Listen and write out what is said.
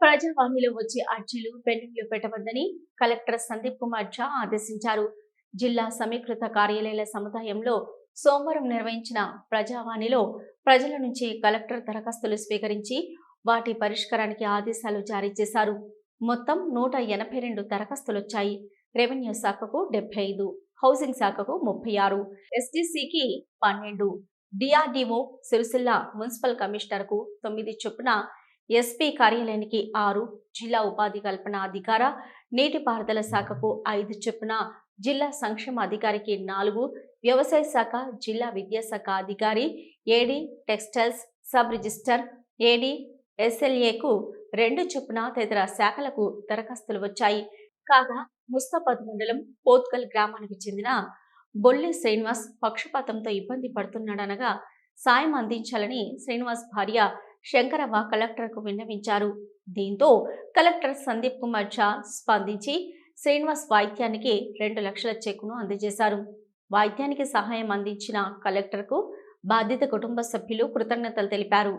ప్రజావాణిలో వచ్చే అర్జీలు పెండింగ్లు పెట్టవద్దని కలెక్టర్ సందీప్ కుమార్ ఝా ఆదేశించారు. జిల్లా సమీకృత కార్యాలయాల సముదాయంలో సోమవారం నిర్వహించిన ప్రజావాణిలో ప్రజల నుంచి కలెక్టర్ దరఖాస్తులు స్వీకరించి వాటి పరిష్కారానికి ఆదేశాలు జారీ చేశారు. మొత్తం నూట ఎనభై రెండు దరఖాస్తులు వచ్చాయి రెవెన్యూ శాఖకు డెబ్బై ఐదు హౌసింగ్ శాఖకు ముప్పై ఆరు ఎస్డిసికి పన్నెండు డిఆర్డిఓ సిరిసిల్ల మున్సిపల్ కమిషనర్కు తొమ్మిది చొప్పున ఎస్పీ కార్యాలయానికి ఆరు జిల్లా ఉపాధి కల్పన అధికార నీటిపారుదల శాఖకు ఐదు చొప్పున జిల్లా సంక్షేమ అధికారికి నాలుగు వ్యవసాయ శాఖ జిల్లా విద్యాశాఖ అధికారి AD textiles sub register AD ఎస్ఎల్ఏకు రెండు చొప్పున తదితర శాఖలకు దరఖాస్తులు వచ్చాయి. కాగా ముస్తాబాద్ మండలం పోత్కల్ గ్రామానికి చెందిన బొల్లి శ్రీనివాస్ పక్షపాతంతో ఇబ్బంది పడుతున్నాడనగా సాయం అందించాలని శ్రీనివాస్ భార్య శంకరవ్వ కలెక్టర్కు విన్నవించారు. దీంతో కలెక్టర్ సందీప్ కుమార్ ఝా స్పందించి శ్రీనివాస్ వాయిద్యానికి రెండు లక్షల చెక్కును అందజేశారు. వాయిద్యానికి సహాయం అందించిన కలెక్టర్కు బాధిత కుటుంబ సభ్యులు కృతజ్ఞతలు తెలిపారు.